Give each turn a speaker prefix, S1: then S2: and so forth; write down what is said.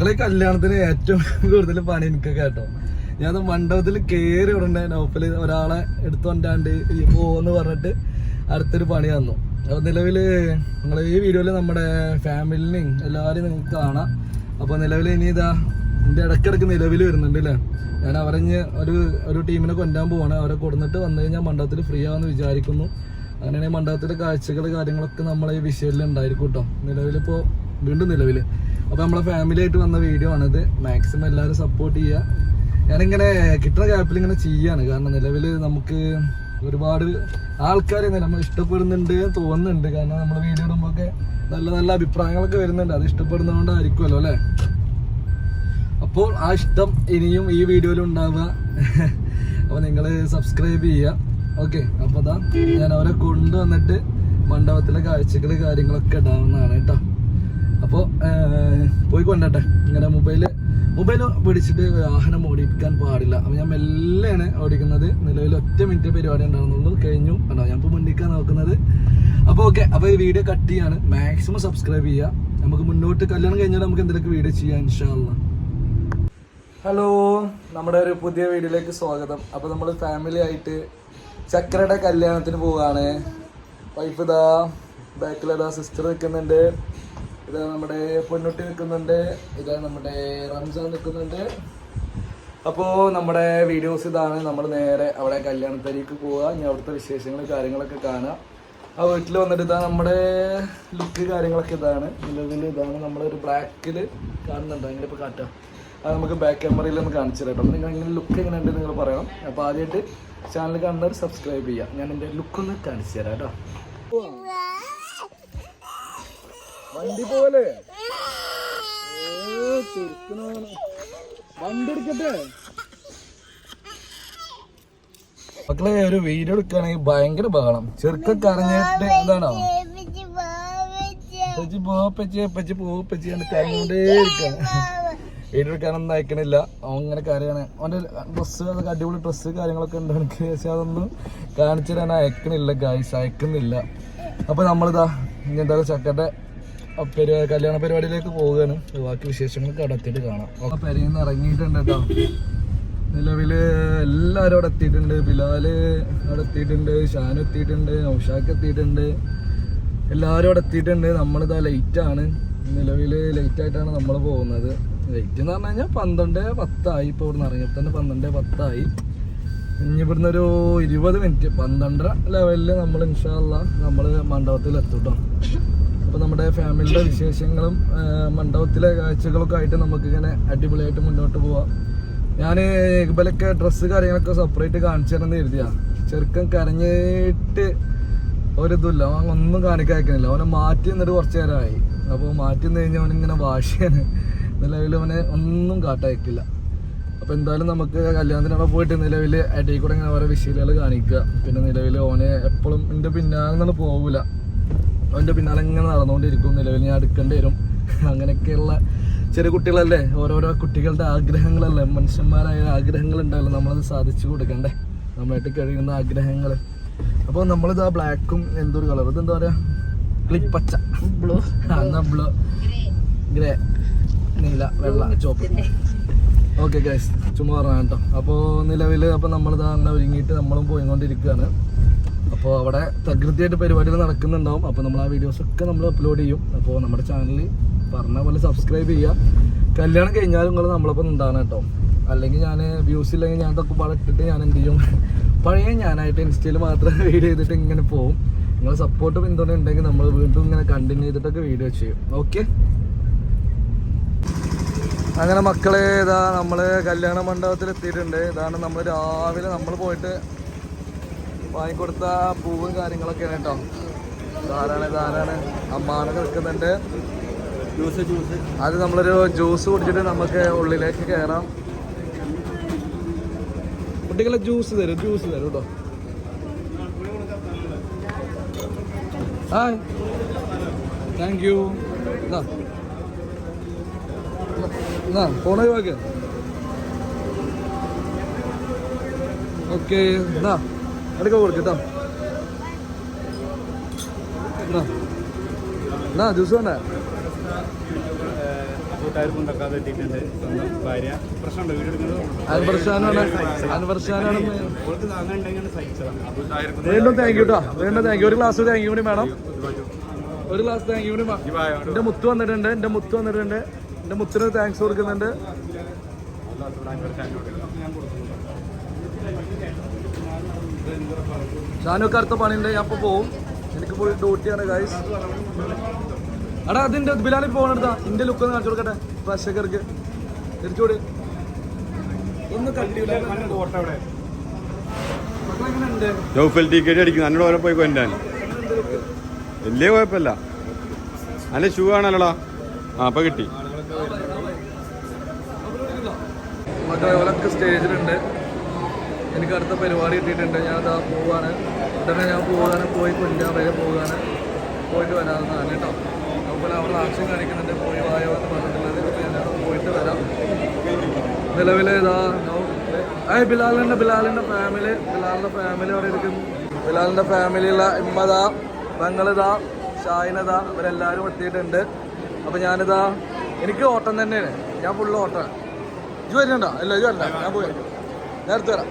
S1: മക്കളെ കല്യാണത്തിന് ഏറ്റവും കൂടുതൽ പണി എനിക്കൊക്കെ കേട്ടോ. ഞാൻ മണ്ഡപത്തിൽ കയറി ഉടനെ നോപ്പൽ ഒരാളെ എടുത്തോണ്ടാണ്ട് ഈ പോന്ന് പറഞ്ഞിട്ട് അടുത്തൊരു പണി തന്നു. അപ്പൊ നിലവിൽ നിങ്ങളെ ഈ വീഡിയോയിൽ നമ്മുടെ ഫാമിലിനെയും എല്ലാവരെയും നിങ്ങൾക്ക് കാണാം. അപ്പൊ നിലവിൽ ഇനി ഇതാ എന്റെ ഇടക്കിടക്ക് നിലവിൽ വരുന്നുണ്ട് അല്ലേ ഞാൻ അവരഞ്ഞ് ഒരു ഒരു ടീമിനെ കൊണ്ടാൻ പോവാണ്. അവരെ കൊടുന്നിട്ട് വന്നു കഴിഞ്ഞാൽ മണ്ഡപത്തിൽ ഫ്രീ ആവുമെന്ന് വിചാരിക്കുന്നു. അങ്ങനെയാണെങ്കിൽ മണ്ഡപത്തിലെ കാഴ്ചകൾ കാര്യങ്ങളൊക്കെ നമ്മളെ ഈ വിഷയത്തിൽ ഉണ്ടായിരിക്കും കേട്ടോ. നിലവിലിപ്പോൾ വീണ്ടും നിലവിൽ അപ്പോൾ നമ്മളെ ഫാമിലി ആയിട്ട് വന്ന വീഡിയോ ആണിത്. മാക്സിമം എല്ലാവരും സപ്പോർട്ട് ചെയ്യുക ഞാനിങ്ങനെ കിട്ടുന്ന ഗ്യാപ്പിൽ ഇങ്ങനെ ചെയ്യാണ്. കാരണം നിലവിൽ നമുക്ക് ഒരുപാട് ആൾക്കാർ നമ്മൾ ഇഷ്ടപ്പെടുന്നുണ്ട് തോന്നുന്നുണ്ട്. കാരണം നമ്മൾ വീഡിയോ ഇടുമ്പോൾ നല്ല നല്ല അഭിപ്രായങ്ങളൊക്കെ വരുന്നുണ്ട്. അത് ഇഷ്ടപ്പെടുന്നതുകൊണ്ടായിരിക്കുമല്ലോ അല്ലേ? അപ്പോൾ ആ ഇഷ്ടം ഇനിയും ഈ വീഡിയോയിൽ ഉണ്ടാവുക. അപ്പോൾ നിങ്ങൾ സബ്സ്ക്രൈബ് ചെയ്യുക ഓക്കെ അപ്പോൾ അതാ ഞാൻ അവരെ കൊണ്ടുവന്നിട്ട് മണ്ഡപത്തിലെ കാഴ്ചകൾ കാര്യങ്ങളൊക്കെ ഇടാവുന്നതാണ് കേട്ടോ. അപ്പോൾ പോയി കൊണ്ടട്ടെ ഇങ്ങനെ മൊബൈൽ മൊബൈൽ പിടിച്ചിട്ട് വാഹനം ഓടിക്കാൻ പാടില്ല. അപ്പം ഞാൻ മെല്ലെയാണ് ഓടിക്കുന്നത്. നിലവിൽ ഒറ്റ മിനിറ്റ് പരിപാടി ഉണ്ടാകുന്നുള്ളൂ കഴിഞ്ഞു. കണ്ടോ? ഞാൻ ഇപ്പോൾ മുന്നിക്കാൻ നോക്കുന്നത്. അപ്പോൾ ഓക്കെ. അപ്പോൾ ഈ വീഡിയോ കട്ട് ചെയ്യാണ്. മാക്സിമം സബ്സ്ക്രൈബ് ചെയ്യുക. നമുക്ക് മുന്നോട്ട് കല്യാണം കഴിഞ്ഞാൽ നമുക്ക് എന്തെങ്കിലും വീഡിയോ ചെയ്യാം ഇൻഷാല്ല ഹലോ. നമ്മുടെ ഒരു പുതിയ വീഡിയോയിലേക്ക് സ്വാഗതം. അപ്പോൾ നമ്മൾ ഫാമിലി ആയിട്ട് ചക്രയുടെ കല്യാണത്തിന് പോവുകയാണ് വൈഫ് ഇതാ ബാക്കിലിതാ സിസ്റ്റർ നിൽക്കുന്നുണ്ട്. ഇതാ നമ്മുടെ പൊന്നുട്ടി നിൽക്കുന്നുണ്ട്. ഇതാ നമ്മുടെ റംസാൻ നിൽക്കുന്നുണ്ട്. അപ്പോൾ നമ്മുടെ വീഡിയോസ് ഇതാണ്. നമ്മൾ നേരെ അവിടെ കല്യാണത്തരിക്ക് പോവുക ഇനി അവിടുത്തെ വിശേഷങ്ങൾ കാര്യങ്ങളൊക്കെ കാണുക ആ വീട്ടിൽ വന്നിട്ട് ഇതാ നമ്മുടെ ലുക്ക് കാര്യങ്ങളൊക്കെ ഇതാണ്. നിലവിൽ ഇതാണ് നമ്മളൊരു ബ്ലാക്കിൽ കാണുന്നുണ്ട്. അങ്ങനെ ഇപ്പോൾ കാറ്റാം അത് നമുക്ക് ബാക്ക് ക്യാമറയിൽ ഒന്ന് കാണിച്ചു തരാം നിങ്ങൾ ഇങ്ങനെ ലുക്ക് എങ്ങനെ ഉണ്ട് നിങ്ങൾ പറയണം. അപ്പോൾ ആദ്യമായിട്ട് ചാനൽ കാണുന്നവർ സബ്സ്ക്രൈബ് ചെയ്യുക ഞാൻ എന്റെ ലുക്കൊന്ന് കാണിച്ചു തരാം കേട്ടോ. വണ്ടി പോലെ. വണ്ടി എടുക്കട്ടെ. മക്കളെ ഒരു വീഡിയോ എടുക്കുകയാണെങ്കിൽ ഭയങ്കര ബഹളം. ചെറുക്കം കറങ്ങിട്ട് എന്താണോ? പച്ചി പോ പച്ചി പോ പച്ചി കറങ്ങേ ഇരിക്കാണ്. വീഡിയോ എടുക്കാനൊന്നും അയക്കണില്ല. അവൻ ഇങ്ങനെ അവന്റെ ഡ്രസ്സ് അതൊക്കെ അടിപൊളി ഡ്രസ്സ് കാര്യങ്ങളൊക്കെ ഉണ്ട് എനിക്ക്. പക്ഷേ അതൊന്നും കാണിച്ചു തരാൻ അയക്കണില്ല ഗായ്സ് അയക്കുന്നില്ല. അപ്പോൾ നമ്മളിതാ ഇനി എന്താ ചക്കന്റെ കല്യാണ പരിപാടിയിലേക്ക് പോവുകയാണ്. ബാക്കി വിശേഷങ്ങൾ കടത്തിയിട്ട് കാണാം. നിന്ന് ഇറങ്ങിയിട്ടുണ്ട് കേട്ടോ നിലവിൽ എല്ലാവരും അവിടെ എത്തിയിട്ടുണ്ട്. ബിലാൽ അവിടെ എത്തിയിട്ടുണ്ട്. ഷാൻ എത്തിയിട്ടുണ്ട്. നൗഷാക്ക് എത്തിയിട്ടുണ്ട്. എല്ലാവരും അവിടെ എത്തിയിട്ടുണ്ട്. നമ്മളിതാ നിലവിൽ നിലവിൽ ലേറ്റായിട്ടാണ് നമ്മൾ പോകുന്നത്. ലേറ്റ് എന്ന് പറഞ്ഞു കഴിഞ്ഞാൽ പന്ത്രണ്ട് പത്തായി. ഇപ്പോൾ ഇവിടുന്ന് ഇറങ്ങിയപ്പോൾ തന്നെ പന്ത്രണ്ട് പത്തായി. ഇനി ഇവിടുന്ന് ഒരു ഇരുപത് മിനിറ്റ് പന്ത്രണ്ടര ലെവലിൽ നമ്മൾ ഇൻഷാല്ല നമ്മൾ മണ്ഡപത്തിൽ എത്തും കേട്ടോ അപ്പോൾ നമ്മുടെ ഫാമിലിയുടെ വിശേഷങ്ങളും മണ്ഡപത്തിലെ കാഴ്ചകളൊക്കെ ആയിട്ട് നമുക്കിങ്ങനെ അടിപൊളിയായിട്ട് മുന്നോട്ട് പോവാം. ഞാൻ ഇബലൊക്കെ ഡ്രസ്സ് കാര്യങ്ങളൊക്കെ സെപ്പറേറ്റ് കാണിച്ചു തരണം കരുതിയാ. ചെറുക്കൻ കരഞ്ഞിട്ട് ഒരിതുമില്ല. അവൻ ഒന്നും കാണിക്കാക്കുന്നില്ല അവനെ മാറ്റി നിന്നിട്ട് കുറച്ച് നേരമായി. അപ്പോൾ മാറ്റി നിന്ന് കഴിഞ്ഞാൽ അവനിങ്ങനെ വാശിയാണ്. നിലവിൽ അവനെ ഒന്നും കാട്ടയക്കില്ല അപ്പോൾ എന്തായാലും നമുക്ക് കല്യാണത്തിനവിടെ പോയിട്ട് നിലവിൽ അടിയിൽ കൂടെ ഇങ്ങനെ ഓരോ വിഷയങ്ങൾ കാണിക്കുക. പിന്നെ നിലവിൽ ഓനെ എപ്പോഴും എന്റെ പിന്നാലെ നിന്ന് പോകില്ല അവന്റെ പിന്നാലെ ഇങ്ങനെ നടന്നുകൊണ്ടിരിക്കും നിലവിൽ ഞാൻ എടുക്കേണ്ടി വരും. അങ്ങനെയൊക്കെയുള്ള ചെറിയ കുട്ടികളല്ലേ? ഓരോരോ കുട്ടികളുടെ ആഗ്രഹങ്ങളല്ലേ? മനുഷ്യന്മാരായ ആഗ്രഹങ്ങൾ ഉണ്ടാവില്ല നമ്മളത് സാധിച്ചു കൊടുക്കണ്ടേ? നമ്മളായിട്ട് കഴിയുന്ന ആഗ്രഹങ്ങൾ അപ്പോൾ നമ്മളിത് ആ ബ്ലാക്കും എന്തൊരു കളർ? ഇതെന്താ പറയുക ക്ലിക്ക് പച്ച. ബ്ലൂ. എന്നാ ബ്ലൂ. ഗ്രേ. നീല വെള്ള ചോപ്പ് ഓക്കെ ഗൈസ്. ചുമ്മാ പറഞ്ഞ കേട്ടോ. അപ്പോൾ നിലവിൽ അപ്പോൾ നമ്മളിത് അങ്ങനെ ഒരുങ്ങിയിട്ട് നമ്മളും പോയിക്കൊണ്ടിരിക്കുകയാണ്. അപ്പോൾ അവിടെ തകൃതിയായിട്ട് പരിപാടികൾ നടക്കുന്നുണ്ടാവും. അപ്പോൾ നമ്മൾ ആ വീഡിയോസ് ഒക്കെ നമ്മൾ അപ്ലോഡ് ചെയ്യും. അപ്പോൾ നമ്മുടെ ചാനൽ പറഞ്ഞ പോലെ സബ്സ്ക്രൈബ് ചെയ്യുക കല്യാണം കഴിഞ്ഞാലും നിങ്ങൾ നമ്മളൊപ്പം ഉണ്ടാകണം കേട്ടോ. അല്ലെങ്കിൽ ഞാൻ വ്യൂസ് ഇല്ലെങ്കിൽ ഞാൻ ഇതൊക്കെ പാടെ ഇട്ടിട്ട് ഞാൻ എന്ത് ചെയ്യും? പഴയ ഞാനായിട്ട് ഇൻസ്റ്റയിൽ മാത്രം വീഡിയോ ചെയ്തിട്ട് ഇങ്ങനെ പോകും നിങ്ങൾ സപ്പോർട്ട് പിന്തുണ ഉണ്ടെങ്കിൽ നമ്മൾ വീണ്ടും ഇങ്ങനെ കണ്ടിന്യൂ ചെയ്തിട്ടൊക്കെ വീഡിയോ ചെയ്യും. ഓക്കെ അങ്ങനെ മക്കളെ ഇതാ നമ്മൾ കല്യാണ മണ്ഡപത്തിൽ എത്തിയിട്ടുണ്ട് ഇതാണ് നമ്മൾ രാവിലെ നമ്മൾ പോയിട്ട് വാങ്ങിക്കൊടുത്ത പൂവും കാര്യങ്ങളൊക്കെയാണ് കേട്ടോ. ധാരാണ് ധാരാണ് അമ്മാനൊക്കെ നിൽക്കുന്നുണ്ട്. Juice juice. അത് നമ്മളൊരു ജ്യൂസ് കുടിച്ചിട്ട് നമുക്ക് ഉള്ളിലേക്ക് കയറാം. കുട്ടികളെ ജ്യൂസ് തരും ജ്യൂസ് തരും കേട്ടോ. ഹായ്. താങ്ക് യു എന്നാ ഫോൺ ഒഴിവാക്ക്. ഓക്കെ എന്നാ എടുക്ക കൊടുക്കട്ടോ എന്നാ? ജ്യൂസ് വേണ്ട? വീണ്ടും താങ്ക് യു കേട്ടോ വീണ്ടും താങ്ക് യു ഒരു ഗ്ലാസ് താങ്ക് യു കൂടി വേണം. ഒരു ഗ്ലാസ് താങ്ക് യു എന്റെ മുത്ത് വന്നിട്ടുണ്ട് എന്റെ മുത്ത് വന്നിട്ടുണ്ട്. എന്റെ മുത്തിന് താങ്ക്സ് കൊടുക്കുന്നുണ്ട്. ഷാനൊക്കെ അടുത്ത പണിയുണ്ട്. ഞാൻ ഇപ്പോൾ പോവും. എനിക്ക് പോയി ഡ്യൂട്ടിയാണ് ഗൈസ് എടാ അതിന്റെ ബിലാലി പോകണെടുത്താ ഇന്റെ ലുക്ക് ഒന്ന് കാണിച്ചു കൊടുക്കട്ടെ? പ്രേക്ഷകർക്ക്. തിരിച്ചുകൂടി ഒന്ന് കണ്ടില്ല
S2: ഫോട്ടോ അവിടെ
S1: മക്കളെങ്ങനെയുണ്ട്
S3: നൗഫൽ ടിക്കറ്റ് അടിക്കും എന്നോട് ഓരോ പോയി കൊണ്ടാൻ വലിയ കുഴപ്പമില്ല. അല്ല ഷൂ ആണല്ലോടാ. ആ അപ്പൊ കിട്ടി.
S1: മറ്റേ ഓലൊക്കെ സ്റ്റേജിലുണ്ട് എനിക്ക് അടുത്ത പരിപാടി കിട്ടിയിട്ടുണ്ട്. ഞാൻ അതാ പോവാണ്. ഉടനെ ഞാൻ പോകാണ് പോയി കൊല്ലാൻ വരെ പോകാണ്. പോയിട്ട് വരാമെന്നാണ് കേട്ടോ. അതുപോലെ അവിടെ ആക്ഷൻ കാണിക്കുന്നുണ്ട്. പോയി വായോ എന്ന് പറഞ്ഞിട്ടുള്ളത് ഞാൻ പോയിട്ട് വരാം. നിലവിൽ ഇതാ ഏ ബിലാലിന്റെ ബിലാലിന്റെ ഫാമിലി ബിലാലിന്റെ ഫാമിലി അവിടെ ഇരിക്കും. ബിലാലിന്റെ ഫാമിലിയുള്ള ഇമ്മതാ പെങ്ങളിതാ ഷായിനതാ ഇവരെല്ലാവരും എത്തിയിട്ടുണ്ട്. അപ്പോൾ ഞാനിതാ എനിക്ക് ഓട്ടം തന്നെയാണ്. ഞാൻ ഫുള്ള് ഓട്ടം. ഇത് വരുന്നുണ്ടോ? അല്ല ഇത് വരണ്ട. ഞാൻ പോയി നേരത്തെ വരാം.